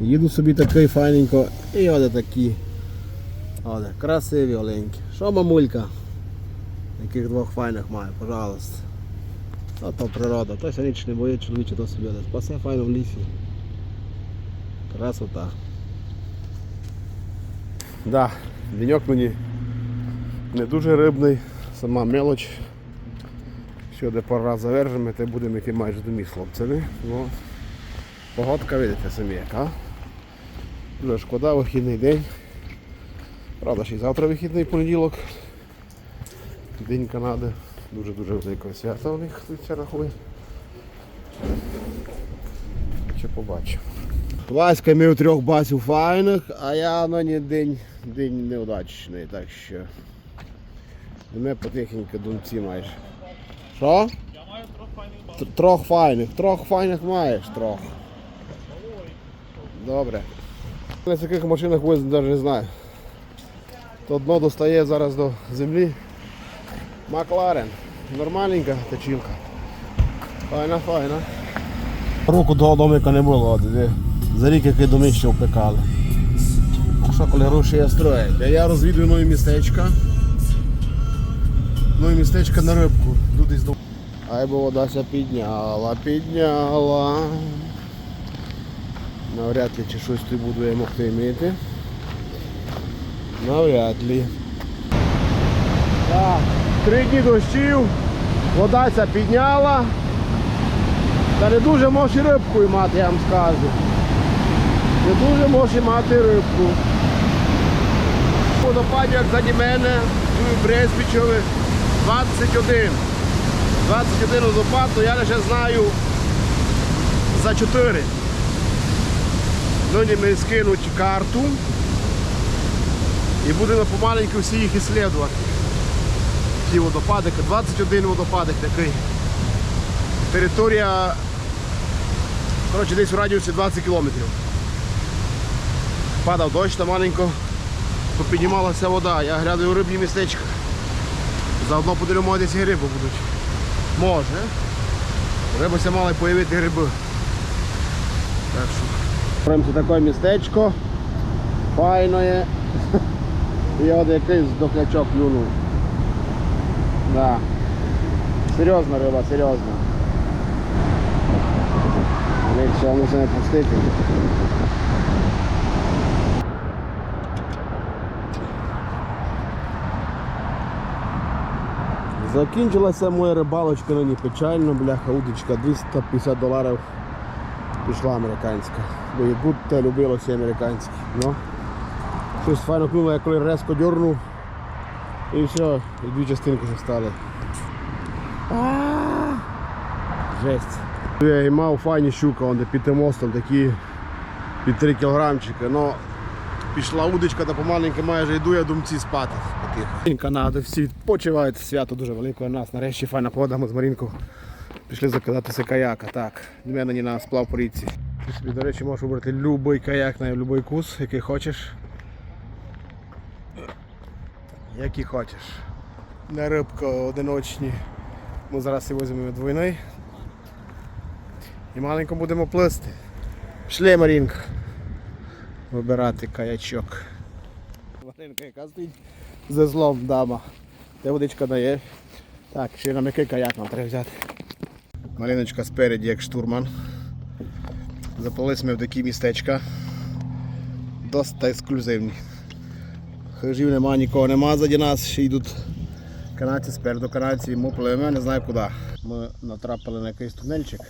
Їду собі такий файненько і оде такі. Оде, красиві оленькі. Що мамулька? Яких двох файних має, пожалуйста. А то природа, то ся ніч не боїть, чоловіче то собі оде. Спасе файно в лісі. Красота. Да, деньок мені не дуже рибний, сама мелоч. Ще де пару раз завержемо, то будемо йти майже до міст хлопцями. Погодка видите самі яка. Дуже шкода, вихідний день. Правда, ще й завтра вихідний понеділок. День Канади. Дуже-дуже великого свята у них тут це рахує. Ще побачимо. Васька мив трьох басів файних, а я на ні день, день неудачний, так що. Ми потихеньку думці майже. Що? Я маю трохи файний бал. Тр- Трьох файних, трьох файних маєш, трьох. Добре. На яких машинах возить, навіть не знаю. То дно достає зараз до землі. Макларен. Нормальненька течілка. Файна, файна. Руку до домика не було, за рік який доми ще впекали. А що коли гроші строять? А я розвідую нові містечка. Нові містечка на рибку. Йду десь до Ай бо вода ся підняла, підняла. Навряд ли чи щось тут буду я могти мити. Навряд ли. Так, три дні дощів, вода ся підняла. Та не дуже можеш і рибку мати, я вам скажу. Не дуже можеш мати рибку. Водопад, як заді мене, чую Брезбічове 21. 21 водопад, то я лише знаю за 4. Нині ми скинуть карту і будемо помаленьку всі їх іслідувати. Ті водопади, 21 водопадик такий. Територія коротше, десь у радіусі 20 кілометрів. Падав дощ там маленько, то піднімалася вода. Я глядаю рибні містечка. Заодно подивимо, десь і риби будуть. Може. Треба мали появити гриби. Так що. Прямо таке містечко. Файно є. І от якийсь дохлячок клюнув. Да. Серйозна риба, серйозна. Якщо мусимо пустити. Закінчилася моя рибалочка, не печально, бляха, удочка 250 доларів пішла американська. Бо і будто любило всі американські. Ну, щось файно клюнуло, я коли резко дьорнув. І все, і дві частинки стали. Жесть. Я і мав файні щука, он під тим мостом такі під 3 кілограмчики. Ну, пішла удочка, та помаленьки майже йду, я думці спати. Канади, всі відпочивають, свято дуже велике у нас. Нарешті файна погода, ми з Марінкою пішли закидатися каяка. Так, до мене не на сплав поліції. Ти собі, до речі, можеш вибрати будь-який каяк на будь-який кус, який хочеш. Який хочеш. На рибку одиночні. Ми зараз і візьмемо двойний. І маленько будемо плисти. Пішли, Марінка. Вибирати каячок. Маринка, яка стоїть за злом дама. Де водичка дає. Так, ще нам який каяк нам треба взяти. Малиночка спереді, як штурман. Заплились ми в такі містечка. Досить ексклюзивні. Хижів нема, нікого нема заді нас, ще йдуть канадці спереду канадці, ми пливемо, не знаю куди. Ми натрапили на якийсь тунельчик.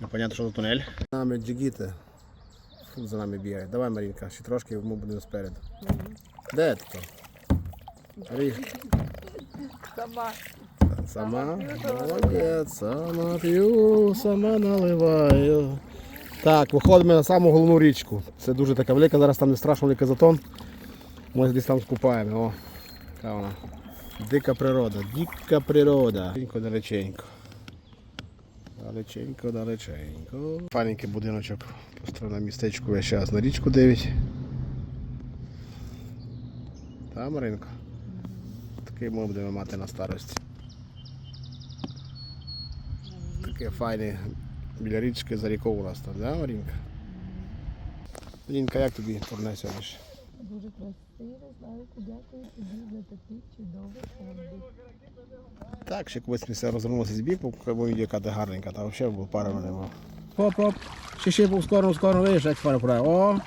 Непонятно, що за тунель. За нами джигіти. Фу, за нами бігає. Давай, Марінка, ще трошки ми будемо спереду. Де ти? Ріг. Сама. Сама? Молодець, сама п'ю, сама наливаю. Так, виходимо на саму головну річку. Це дуже така велика, зараз там не страшно великий затон. Ми десь там скупаємо. О, яка вона. Дика природа, дика природа. Далеченько, далеченько. Далеченько, далеченько. Паненький будиночок построєно містечку весь час на річку 9. Та, Маринко. Такий ми будемо мати на старості. Таке файне біля річки за рікою у нас там, да, Марінка? Лінка, як тобі турне сьогодні? Дуже красиво, Славику, дякую тобі за такі чудові фонди. Так, ще колись після розвернувся з біку, бо відео яка гарненька, там взагалі був пара нема. Хоп-хоп. Ще ще був скоро, скоро, видиш, як пара правильно. О!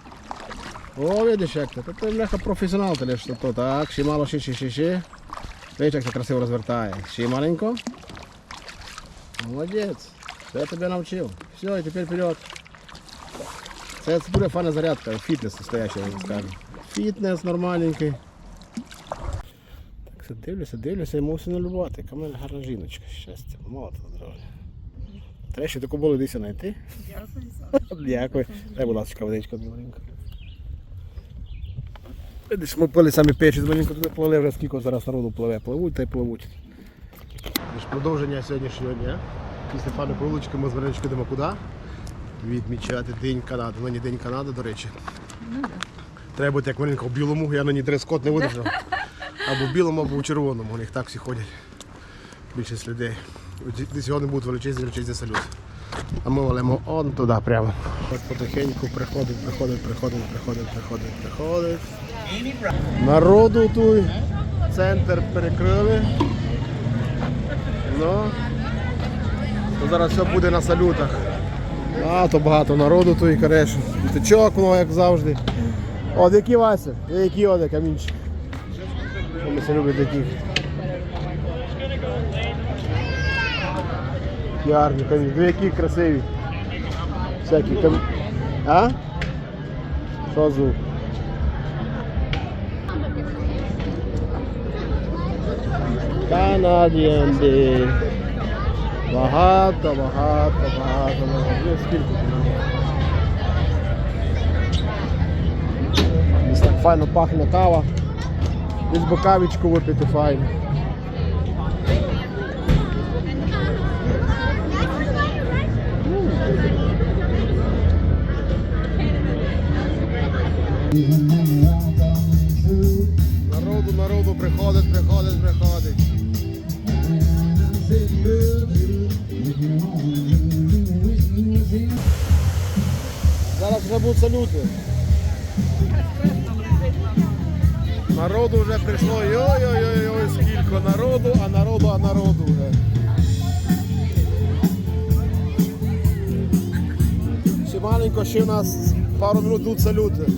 О, видиш, як то. Ти бляха професіонал, ти лиш то. Так, ще мало, ще, ще, ще, ще. Видиш, як це красиво розвертає. Ще маленько. Молодець. Я тебе навчив. Все, і тепер вперед. Це, буде файна зарядка, фітнес настоящий, я скажу. Фітнес нормальненький. Так, все дивлюся, дивлюся і мусив не любувати. Яка в мене гарна жіночка. Щастя, молода здоров'я. Треба ще таку було десь знайти. Дякую. Дякую. Дай, будь ласка, водичка маленька. Ми пили самі перші з маленько плили, вже скільки зараз народу пливе. Пливуть та й пливуть. Продовження сьогоднішнього дня. Після пана Павлучки ми з Мариночкою йдемо куди? Відмічати День Канади. Ну, не День Канади, до речі. Треба бути як Маринка в білому, я на ній дрес-код не видержав. Або в білому, або в червоному. У них так всі ходять. Більшість людей. Сьогодні будуть величезні величезні салют. А ми валимо он туди прямо. Так потихеньку приходить, приходить, приходить, приходить, приходить, приходить. Народу тут. Центр перекрили. Ну. То зараз все буде на салютах. Багато багато народу тут і кореш. Діточок, воно як завжди. От які Вася, які оде камінчик. Ми все любимо таких. Які гарні камінь. Диви, які красиві. Всякі кам... А? Що звук? Canadian Day. Багато, багато, багато, багато. Ну, скільки тут? Десь так файно пахне кава. Десь би кавічку випити Зараз вже будуть салюти. Народу вже прийшло. Йой-йой-йой, скільки народу, а народу, а народу вже. Ще маленько, ще у нас пару минут будуть салюти.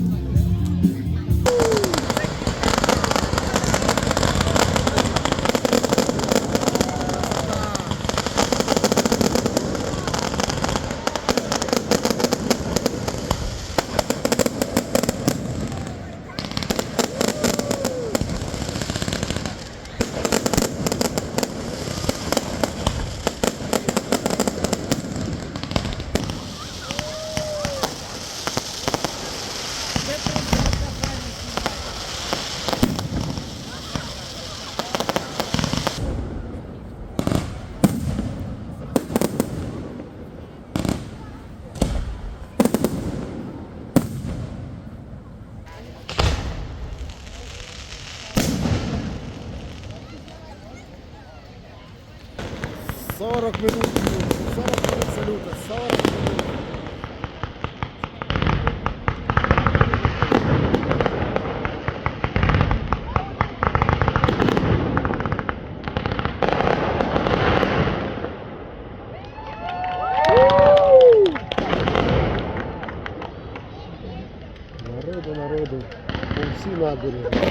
Сорок минут. 40 минут салюта. 40 минут. Народу, народу, по всій набережні.